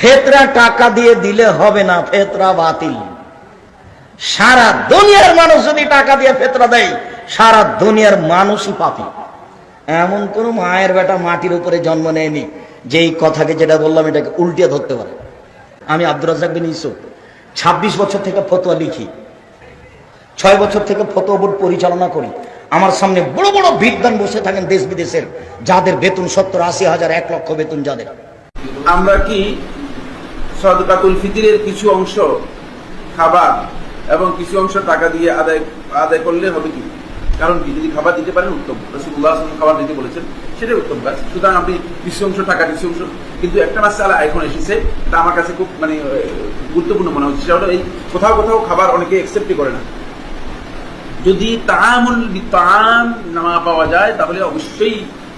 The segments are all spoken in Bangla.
ফেতরা টাকা দিয়ে দিলে হবে না, ফেতরা বাতিল। সারা দুনিয়ার মানুষ যদি টাকা দিয়ে ফেতরা দেয়, সারা দুনিয়ার মানুষই পাপি। এমন কোন মায়ের বেটা মাটির উপরে জন্ম নেয়নি যে কথাকে যেটা বললাম, এটাকে উল্টিয়ে ধরতে পারে। আমি আব্দুর রাজাক বিন ইসুফ ছাব্বিশ বছর থেকে ফতোয়া লিখি, ছয় বছর থেকে ফতোয়া বোর্ড পরিচালনা করি। আমার সামনে বড় বড় বিদ্যান বসে থাকেন দেশ বিদেশের, যাদের বেতন সত্তর আশি হাজার, এক লক্ষ বেতন যাদের। আমরা কি সদকাতুল ফিতরের কিছু অংশ খাবার এবং কিছু অংশ টাকা দিয়ে আদায় আদায় করলে হবে কি? কারণ কি, যদি খাবার দিতে পারেন উত্তম। রসুল্লাহ খাবার দিতে বলেছেন, সেটাই উত্তম কাজ সুতরাং আপনি কিছু অংশ টাকা, কিছু অংশ, কিন্তু একটা মাস মাসালা এখন এসেছে, এটা আমার কাছে খুব মানে গুরুত্বপূর্ণ মনে হচ্ছে। সেটা এই কোথাও কোথাও খাবার অনেকে একসেপ্টই করে না। যদি তামুল তাম না পাওয়া যায়, তাহলে অবশ্যই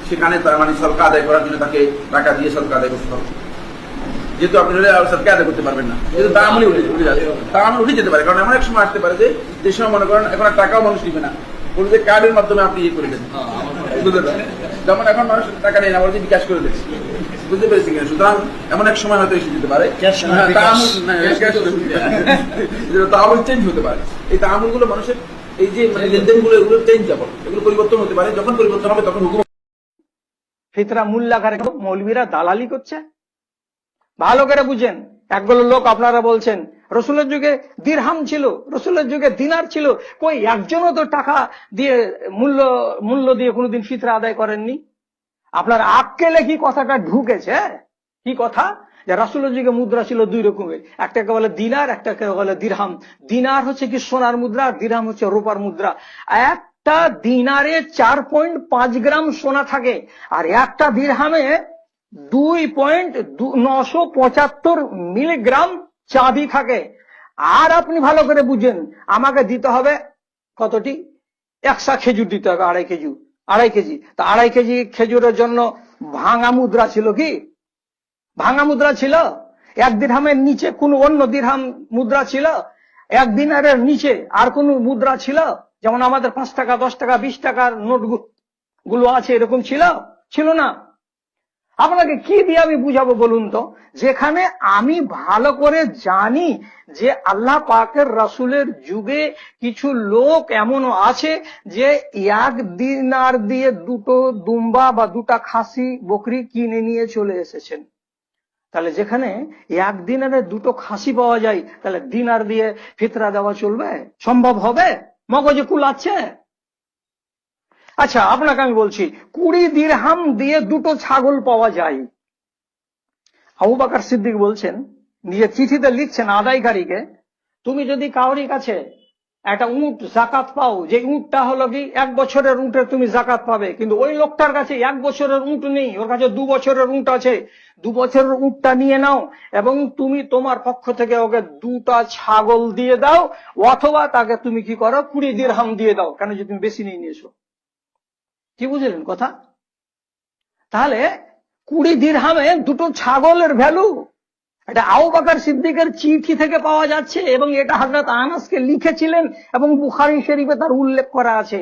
সেখানে তার মানে সরকার আদায় করার জন্য তাকে টাকা দিয়ে সরকার আদায় করতে হবে। যেহেতু আপনি হলে আর সরকার আদায় করতে পারবেন না। যেহেতু তামুলই উঠে উঠে যাবে তামুল উঠে যেতে পারে কারণ এমন এক সময় আসতে পারে যে যে সময় মনে করেন এখন আর টাকাও মানুষ নিবে না। বলে যে কার্ডের মাধ্যমে আপনি ইয়ে করে দেন। যেমন এখন মানুষ টাকা নেই না বলে যে বিকাশ করে দিচ্ছে। বুঝতে পেরেছি কিনা? সুতরাং এমন এক সময় হয়তো এসে যেতে পারে। হ্যাঁ, তামুল- হ্যাঁ, চেঞ্জ হতে পারে। এই তামুলগুলো মানুষের এই যে মানে লেনদেনগুলো এগুলো চেঞ্জ যাব এগুলো পরিবর্তন হতে পারে। যখন পরিবর্তন হবে তখন হুকুম ফিতরা মূল্যাকারে মৌলবীরা দালালি করছে। ভালো করে বুঝেন। একগুলো লোক আপনারা বলছেন, রসুলের যুগে দিরহাম ছিল, রসুলের যুগে দিনার ছিল, কই একজনও তো টাকা দিয়ে মূল্য মূল্য দিয়ে কোনোদিন ফিতরা আদায় করেননি? আপনার আক্কেলে কি কথাটা ঢুকেছে? কি কথা? যে রাসুলের যুগে মুদ্রা ছিল দুই রকমের একটাকে বলে দিনার একটাকে বলে দিরহাম। দিনার হচ্ছে কি সোনার মুদ্রা দিরহাম হচ্ছে রূপার মুদ্রা। একটা দিনারে চার পয়েন্ট পাঁচ গ্রাম সোনা থাকে, আর একটা দিরহামে দুই পয়েন্ট নশো পঁচাত্তর মিলিগ্রাম চাবি থাকে। আর আপনি ভালো করে বুঝেন, আমাকে দিতে হবে কতটি? একশা খেজুর দিতে হবে, আড়াই কেজি আড়াই কেজি। তা আড়াই কেজি খেজুরের জন্য ভাঙা মুদ্রা ছিল কি? ভাঙা মুদ্রা ছিল? এক দিরহামের নিচে কোন অন্য দিরহাম মুদ্রা ছিল? এক দিনারের নিচে আর কোন মুদ্রা ছিল? যেমন আমাদের পাঁচ টাকা, দশ টাকা, বিশ টাকার নোটগুলো আছে, এরকম ছিল? ছিল না। আপনাকে কি দিয়ে আমি বুঝাবো বলুন তো? যেখানে আমি ভালো করে জানি যে আল্লাহ পাকের রাসুলের যুগে কিছু লোক এমনও আছে যে এক দিনার দিয়ে দুটো দুম্বা বা দুটা খাসি বকরি কিনে নিয়ে চলে এসেছেন। তাহলে যেখানে এক দিনারে দুটো খাসি পাওয়া যায়, তাহলে দিনার দিয়ে ফিতরা দেওয়া চলবে? সম্ভব হবে? মগজে কুলাচ্ছে আচ্ছা আপনাকে আমি বলছি, কুড়ি দিরহাম দিয়ে দুটো ছাগল পাওয়া যায়। আবু বাকার সিদ্দিক বলছেন, নিজের চিঠিতে লিখছেন আদায়কারীকে তুমি যদি কাউরি কাছে একটা উঁট, জাকাত পাও, যে উঁটটা হলো কি, এক বছরের উঁটের তুমি জাকাত পাবে, কিন্তু ওই লোকটার কাছে এক বছরের উঁট নেই, ওর কাছে দু বছরের উঁট আছে, দু বছরের উঁটটা নিয়ে নাও, এবং তুমি তোমার পক্ষ থেকে ওকে দুটা ছাগল দিয়ে দাও, অথবা তাকে তুমি কি করো, কুড়ি দিরহাম দিয়ে দাও। কেন যে তুমি বেশি নিয়ে নিয়েছো? কি বুঝলেন কথা? তাহলে কুড়ি দিরহামে দুটো ছাগলের ভ্যালু, এটা আউবাকার সিদ্দিকের চিঠি থেকে পাওয়া যাচ্ছে এবং এটা হজরত আনাসকে লিখেছিলেন এবং বুখারি শরীফে তার উল্লেখ করা আছে।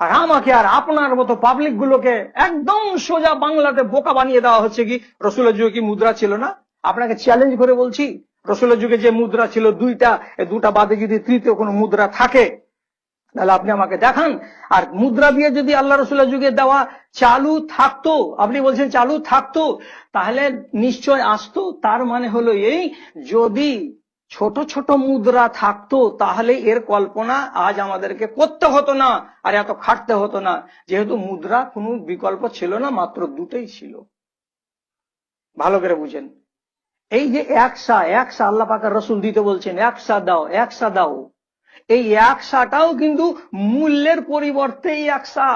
আর আমাকে আর আপনার মতো পাবলিক গুলোকে একদম সোজা বাংলাতে বোকা বানিয়ে দেওয়া হচ্ছে কি? রসুলের যুগে কি মুদ্রা ছিল না? আপনাকে চ্যালেঞ্জ করে বলছি, রসুলের যুগে যে মুদ্রা ছিল দুইটা দুটা বাদে যদি তৃতীয় কোনো মুদ্রা থাকে তাহলে আপনি আমাকে দেখান। আর মুদ্রা দিয়ে যদি আল্লাহ রসুল্লাহ যুগে দেওয়া চালু থাকতো, আপনি বলছেন চালু থাকতো, তাহলে নিশ্চয় আসতো। তার মানে হলো এই, যদি ছোট ছোট মুদ্রা থাকতো, তাহলে এর কল্পনা আজ আমাদেরকে করতে হতো না, আর এত খাটতে হতো না। যেহেতু মুদ্রা কোনো বিকল্প ছিল না, মাত্র দুটোই ছিল। ভালো করে বুঝেন। এই যে একসা একসা আল্লাহ পাকের রসুল দিতে বলছেন, একসা দাও একসা দাও। এই একসাটাও কিন্তু মূল্যের পরিবর্তে এই একসা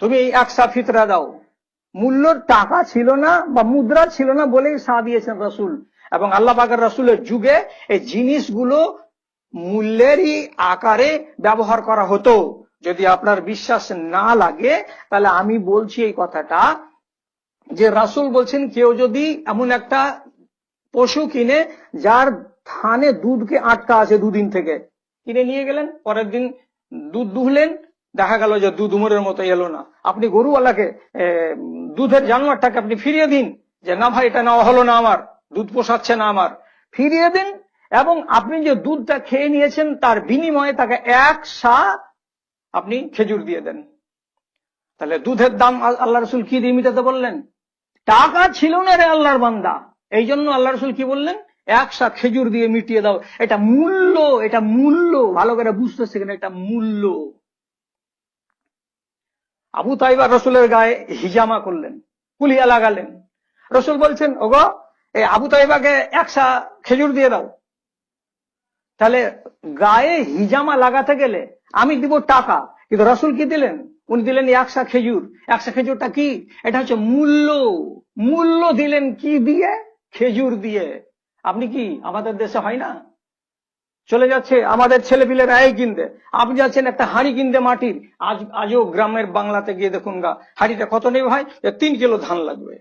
তুমি এই একসা ফিতরা দাও। মূল্যর টাকা ছিল না বা মুদ্রা ছিল না বলেই সা দিয়েছেন রসুল। এবং আল্লাহ পাকের রসুলের যুগে এই জিনিসগুলো মূল্যেরই আকারে ব্যবহার করা হতো। যদি আপনার বিশ্বাস না লাগে, তাহলে আমি বলছি এই কথাটা যে রাসুল বলছেন, কেউ যদি এমন একটা পশু কিনে, যার থানে দুধকে আটকা আছে দুদিন থেকে। কিনে নিয়ে গেলেন, পরের দিন দুধ দুহলেন, দেখা গেল যে দুধ উমরের মতো এলো না। আপনি গরুওয়ালাকে দুধের জানোয়ারটাকে আপনি ফিরিয়ে দিন, যে না ভাই, এটা নেওয়া হলো না আমার, দুধ পোষাচ্ছে না আমার। ফিরিয়ে দিন, এবং আপনি যে দুধটা খেয়ে নিয়েছেন, তার বিনিময়ে তাকে এক সা আপনি খেজুর দিয়ে দেন। তাহলে দুধের দাম আল্লাহ রসুল কি দিয়ে মিটাতে বললেন? টাকা ছিল না রে আল্লাহর বান্দা। এই জন্য আল্লাহ রসুল কি বললেন? একসা খেজুর দিয়ে মিটিয়ে দাও। এটা মূল্য এটা মূল্য। ভালো করে বুঝতেছে কিনা এটা মূল্য। আবু তাইবা রসুলের গায়ে হিজামা করলেন, কুলিয়া লাগালেন। রসুল বলছেন, ওগো, এই আবু তাইবাকে একসা খেজুর দিয়ে দাও। তাহলে গায়ে হিজামা লাগাতে গেলে আমি দিব টাকা। কিন্তু রসুল কি দিলেন? উনি দিলেন একশা খেজুর। একশা খেজুরটা কি? এটা হচ্ছে মূল্য। মূল্য দিলেন কি দিয়ে? খেজুর দিয়ে। আপনি কি আমাদের দেশে হয় না? চলে যাচ্ছে আমাদের ছেলেপিলেরা এই কিনতে আপনি যাচ্ছেন একটা হাঁড়ি কিনতে মাটির। আজ, আজও গ্রামের বাংলাতে গিয়ে দেখুন গা, হাঁড়িটা কত নেই ভাই? তিন কিলো ধান লাগবে।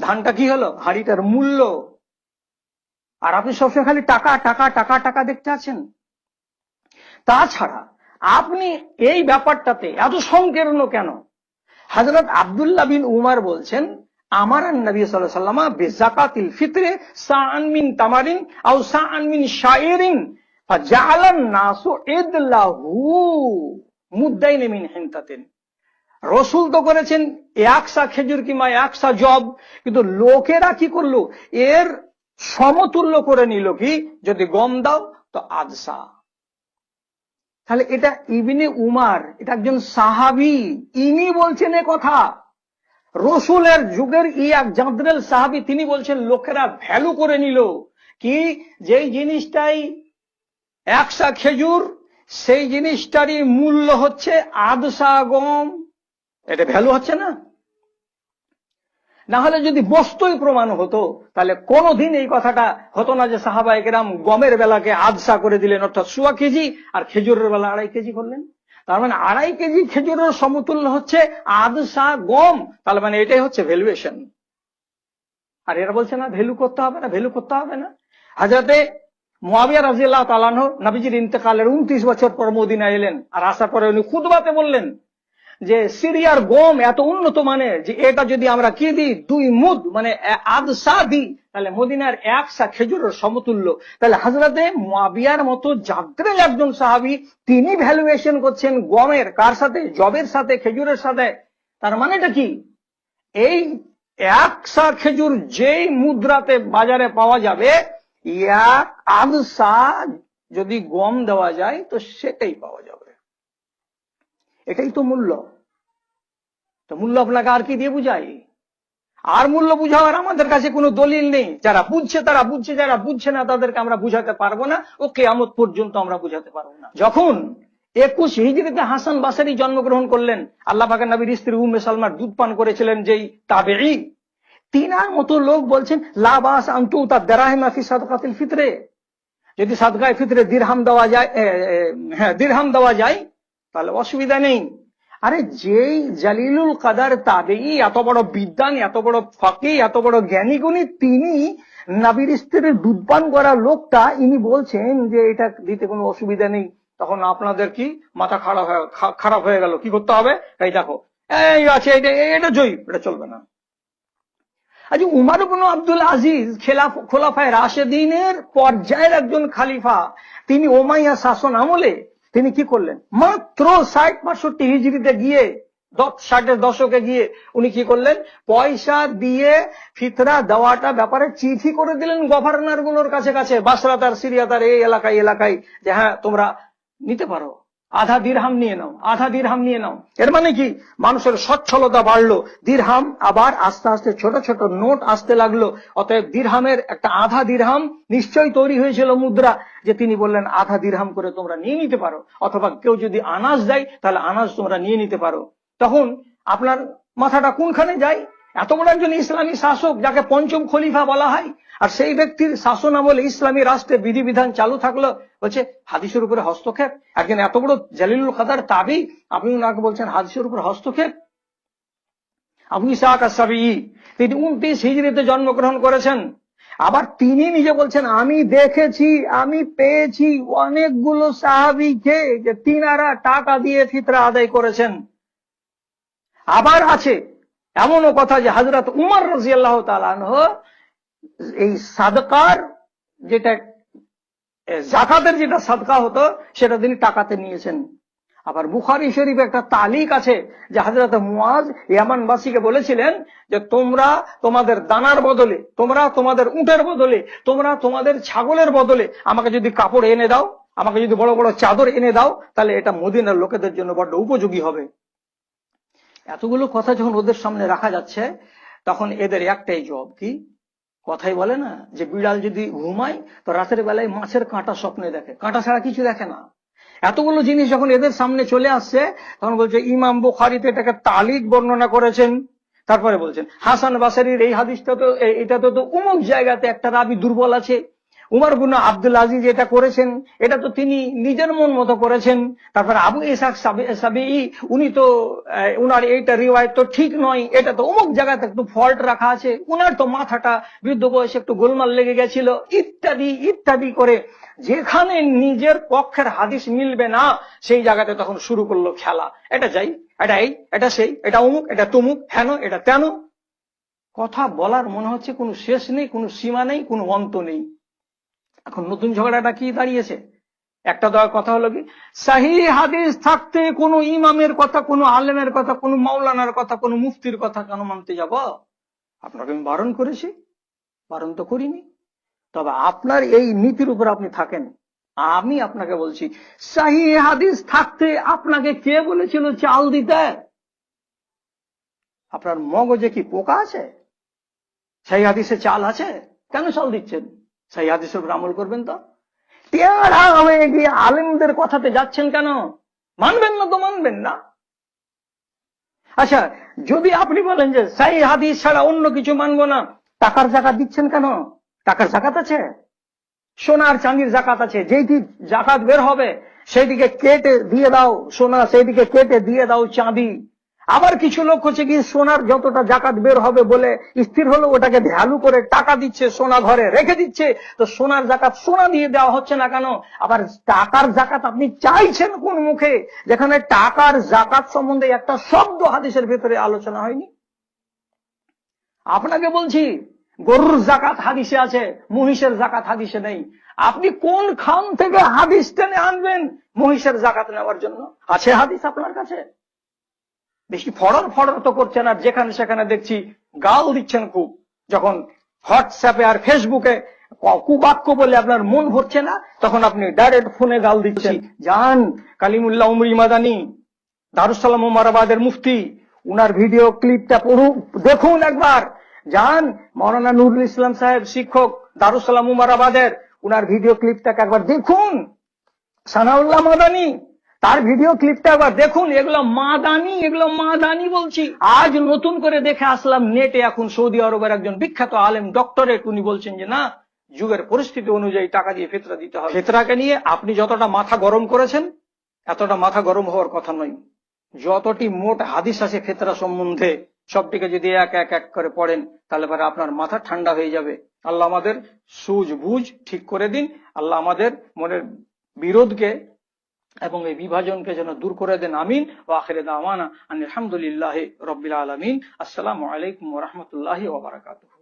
ধানটা কি হলো? হাঁড়িটার মূল্য। আর আপনি সবসময় খালি টাকা টাকা টাকা টাকা দেখতে আছেন। তাছাড়া আপনি এই ব্যাপারটাতে এত সংকীর্ণ কেন? হজরত আব্দুল্লাহ বিন উমার বলছেন আমার নবী সাল্লাল্লাহু সাল্লামা বেজাকাতিল ফিতরে সাআন মিন তামারিন আও সাআন মিন শাইরিন ফাজালান নাসু ইদলাহু মুদ্দাইন মিন হিনতাতিন। রসুল তো করেছেন একশা খেজুর কিংবা একশা জব, কিন্তু লোকেরা কি করল? এর সমতুল্য করে নিল কি? যদি গম দাও, তো আদসা। তাহলে এটা ইবিনে উমার, এটা একজন সাহাবি, ইনি বলছেন এ কথা। রসুলের যুগের ই এক জাদরেল সাহাবি, তিনি বলছেন, লোকেরা ভ্যালু করে নিল কি? যেই জিনিসটাই একশা খেজুর, সেই জিনিসটারই মূল্য হচ্ছে আদসা গম। এটা ভ্যালু হচ্ছে না? না হলে যদি বস্তুই প্রমাণ হতো, তাহলে কোনোদিন এই কথাটা হতো না যে সাহাবা একরাম গমের বেলাকে আদসা করে দিলেন, অর্থাৎ সোয়া কেজি আর খেজুরের বেলা আড়াই কেজি করলেন। তার মানে আড়াই কেজি খেজুরের সমতুল্য হচ্ছে আদসা গম। তাহলে মানে এটাই হচ্ছে ভ্যালুয়েশন আর এরা বলছে, না ভ্যালু করতে হবে না ভ্যালু করতে হবে না। হাজরাতে মোয়াবিয়া রাজিয়াল্লাহ তালানহ নবীজির ইন্তেকালের উনত্রিশ বছর পর মদিনা এলেন। আর আসার পরে উনি খুদবাতে বললেন যে সিরিয়ার গম এত উন্নত মানের যে এটা যদি আমরা কি দিই? দুই মুদ মানে আদসা দিই। তাহলে মদিনার একসা খেজুরের সমতুল্য। তাহলে হাজরাতে মাবিয়ার মতো জাদ্রেল একজন সাহাবি, তিনি ভ্যালুয়েশন করছেন গমের, কার সাথে? জবের সাথে, খেজুরের সাথে। তার মানেটা কি? এই একসা খেজুর যেই মুদ্রাতে বাজারে পাওয়া যাবে এক আদসা যদি গম দেওয়া যায়, তো সেটাই পাওয়া যাবে। এটাই তো মূল্য। তো মূল্য আপনাকে আর কি দিয়ে বুঝাই? আর মূল্য বুঝাওয়ার আমাদের কাছে কোনো দলিল নেই। যারা বুঝছে, তারা বুঝছে, যারা বুঝছে না, তাদেরকে আমরা বুঝাতে পারব না ও কেয়ামত পর্যন্ত আমরা বুঝাতে পারব না। যখন একুশ হিজড়িতে হাসান বাসারি জন্মগ্রহণ করলেন আল্লাহ পাকের নবীর স্ত্রী উম্মে সালমার দুধ পান করেছিলেন যেই তাবেঈ। তিনার মতো লোক বলছেন লাবাস আন্তু তার দেরাহিমা ফি সাদকাতিল ফিতরে। যদি সাদকায় ফিতরে দিরহাম দেওয়া যায় হ্যাঁ দিরহাম দেওয়া যায় তাহলে অসুবিধা নেই। আরে যেই জালিলুল কাদার তাবেই এত বড় বিদ্যান এত বড় ফকি এত বড় জ্ঞানী গুণী তিনি নাবির স্ত্রীর দুধ পান করা লোকটা, ইনি বলছেন যে এটা দিতে কোনো অসুবিধা নেই। তখন আপনাদের কি? মাথা খারাপ হয়ে খারাপ হয়ে গেল। কি করতে হবে? এই দেখো। এই আছে, এটা এটা জয়ী, এটা চলবে না। আজ উমার ইবনে আব্দুল আজিজ খেলাফ, খোলাফায় রাশেদিনের পর্যায়ের একজন খালিফা, তিনি ওমাইয়া শাসন আমলে তিনি কি করলেন? মাত্র ষাট বাষট্টি হিজড়িতে গিয়ে, দশ, ষাটের দশকে গিয়ে উনি কি করলেন? পয়সা দিয়ে ফিতরা দেওয়াটা ব্যাপারে চিঠি করে দিলেন গভর্নরগুলোর কাছে কাছে, বাসরাতার, সিরিয়াতার, এই এলাকায় এলাকায়, যে হ্যাঁ তোমরা নিতে পারো। আধা দিরহাম নিয়ে নাও, আধা দিরহাম নিয়ে নাও। এর মানে কি? মানুষের সচ্ছলতা বাড়লো, দিরহাম আবার আস্তে আস্তে ছোট ছোট নোট আসতে লাগল। অতএব দিরহামের একটা আধা দিরহাম নিশ্চয়ই তৈরি হয়েছিল মুদ্রা, যে তিনি বললেন, আধা দিরহাম করে তোমরা নিয়ে নিতে পারো। অথবা কেউ যদি আনাজ দেয়, তাহলে আনাজ তোমরা নিয়ে নিতে পারো। তখন আপনার মাথাটা কোনখানে যায়? এত বড় একজন ইসলামী শাসক যাকে পঞ্চম খলিফা বলা হয়, আর সেই ব্যক্তির শাসন আমলে ইসলামী রাষ্ট্রে বিধিবিধান চালু থাকল, বলছে, হাদিসের উপরে হস্তক্ষেপ। একজন এত বড় জালিলুল কাদার তাবি, আপনি ওনাকে বলছেন, হাদিসের উপরে হস্তক্ষেপ? আবু ইসাক আসাবি তিনি উনত্রিশ হিজড়িতে জন্মগ্রহণ করেছেন। আবার তিনি নিজে বলছেন, আমি দেখেছি, আমি পেয়েছি অনেকগুলো সাহাবিকে যে তিনারা টাকা দিয়ে ফিতরা আদায় করেছেন। আবার আছে এমনও কথা যে হজরত উমর রাজিয়াল্লাহ তালানহ এই সাদকার যেটা জাকাতের যেটা সাদকা হতো, সেটা তিনি টাকাতে নিয়েছেন। আবার বুখারি শরীফ একটা তালিক আছে যে হাজরত মুয়াজ ইয়ামানবাসীকে বলেছিলেন যে তোমরা তোমাদের দানার বদলে, তোমরা তোমাদের উটের বদলে, তোমরা তোমাদের ছাগলের বদলে আমাকে যদি কাপড় এনে দাও, আমাকে যদি বড় বড় চাদর এনে দাও, তাহলে এটা মদিনার লোকেদের জন্য বড্ড উপযোগী হবে। এতগুলো কথা যখন ওদের সামনে রাখা যাচ্ছে, তখন এদের একটাই জব কি? কথাই বলে না, যে বিড়াল যদি ঘুমায়, তো রাতের বেলায় মাছের কাঁটা স্বপ্নে দেখে। কাঁটা ছাড়া কিছু দেখে না। এতগুলো জিনিস যখন এদের সামনে চলে আসছে, তখন বলছে, ইমাম বুখারিতে এটাকে তালিক বর্ণনা করেছেন। তারপরে বলছেন, হাসান বাসারির এই হাদিসটা তো, এ- এটা তো উমুক জায়গাতে একটা রাবি দুর্বল আছে। উমর বুন আব্দুল আজিজ এটা করেছেন, এটা তো তিনি নিজের মন মতো করেছেন। তারপরে আবু ইসাক সাবি উনি তো উনার এইটা রিওয়ায়ত তো ঠিক নয়, এটা তো অমুক জায়গাতে একটু ফল্ট রাখা আছে। উনার তো মাথাটা বৃদ্ধ বয়সে একটু গোলমাল লেগে গেছিল, ইত্যাদি ইত্যাদি করে। যেখানে নিজের পক্ষের হাদিস মিলবে না, সেই জায়গাতে তখন শুরু করল খেলা। এটা যাই, এটা এই, এটা সেই, এটা অমুক, এটা তুমুক, হেন, এটা তেন। কথা বলার মনে হচ্ছে কোনো শেষ নেই, কোনো সীমা নেই, কোনো অন্ত নেই। এখন নতুন ঝগড়াটা কি দাঁড়িয়েছে? একটা দেওয়ার কথা হলো কি, সাহি হাদিস থাকতে কোনো ইমামের কথা, কোনো আলেমের কথা, কোনো মাওলানার কথা, কোনো মুফতির কথা কেন মানতে যাব? আপনাকে আমি বারণ করেছি, বারণ তো করিনি। তবে আপনার এই নীতির উপর আপনি থাকেন। আমি আপনাকে বলছি, সাহি হাদিস থাকতে আপনাকে কে বলেছিল চাল দিতে? আপনার মগজে কি পোকা আছে? সেই হাদিসে চাল আছে? কেন চাল দিচ্ছেন? সেই হাদিসের উপর আমল করবেন তো? তেরা হয়ে গিয়ে আলেমদের কথাতে যাচ্ছেন কেন? মানবেন না তো মানবেন না। আচ্ছা যদি আপনি বলেন যে সেই হাদিস ছাড়া অন্য কিছু মানবো না, টাকার জাকাত দিচ্ছেন কেন? টাকার জাকাত আছে? সোনার চাঁদির জাকাত আছে। যেইটি জাকাত বের হবে, সেইদিকে কেটে দিয়ে দাও সোনা, সেইদিকে কেটে দিয়ে দাও চাঁদি। আবার কিছু লোক হচ্ছে কি সোনার যতটা জাকাত বের হবে বলে স্থির হলো, ওটাকে ভ্যালু করে টাকা দিচ্ছে, সোনা ঘরে রেখে দিচ্ছে। তো সোনার জাকাত সোনা দিয়ে দেওয়া হচ্ছে না কেন? আবার টাকার জাকাত আপনি চাইছেন কোন মুখে? যেখানে টাকার জাকাত সম্বন্ধে একটা শব্দ হাদিসের ভেতরে আলোচনা হয়নি। আপনাকে বলছি, গরুর জাকাত হাদিসে আছে, মহিষের জাকাত হাদিসে নেই। আপনি কোন খান থেকে হাদিস টেনে আনবেন মহিষের জাকাত নেওয়ার জন্য? আছে হাদিস আপনার কাছে? বেশি ফড়র ফড়র তো করছেন আর যেখানে সেখানে দেখছি গাল দিচ্ছেন খুব। যখন হোয়াটসঅ্যাপে আর ফেসবুকে ক- কুবাক্য বলে আপনার মন ভরছে না তখন আপনি ডাইরেক্ট ফোনে গাল দিচ্ছেন। যান কালিমুল্লাহ উমরি মাদানি দারুসালাম উমারাবাদের মুফতি উনার ভিডিও ক্লিপটা পড়ুন দেখুন একবার। যান মৌলানা নুরুল ইসলাম সাহেব শিক্ষক দারুসালাম উমারাবাদের উনার ভিডিও ক্লিপটাকে একবার দেখুন। সানাউল্লাহ মাদানি তার ভিডিও ক্লিপটা একবার দেখুন। এগুলো মাদানি এগুলো মাদানি বলছি। আজ নতুন করে দেখে আসলাম নেটে এখন সৌদি আরবের একজন বিখ্যাত আলেম ডক্টরেট উনি বলছেন যে না যুগের পরিস্থিতি অনুযায়ী টাকা দিয়ে ফেতরা দিতে হবে। ফেতরাকে নিয়ে আপনি যতটা মাথা গরম করেছেন এতটা মাথা গরম হওয়ার কথা নয়। যতটি মোট হাদিস আছে ফেতরা সম্বন্ধে সবটিকে যদি এক এক এক করে পড়েন তাহলে পরে আপনার মাথা ঠান্ডা হয়ে যাবে। আল্লাহ আমাদের সুজ বুঝ ঠিক করে দিন। আল্লাহ আমাদের মনের বিরোধকে এবং এই বিভাজনকে যেন দূর করে দেন, আমিন। ও আখেরে দাওয়ানা আলহামদুলিল্লাহ রবিল আলমিন। আসসালামু আলাইকুম রহমতুল্লাহ ওবরাকাতুহ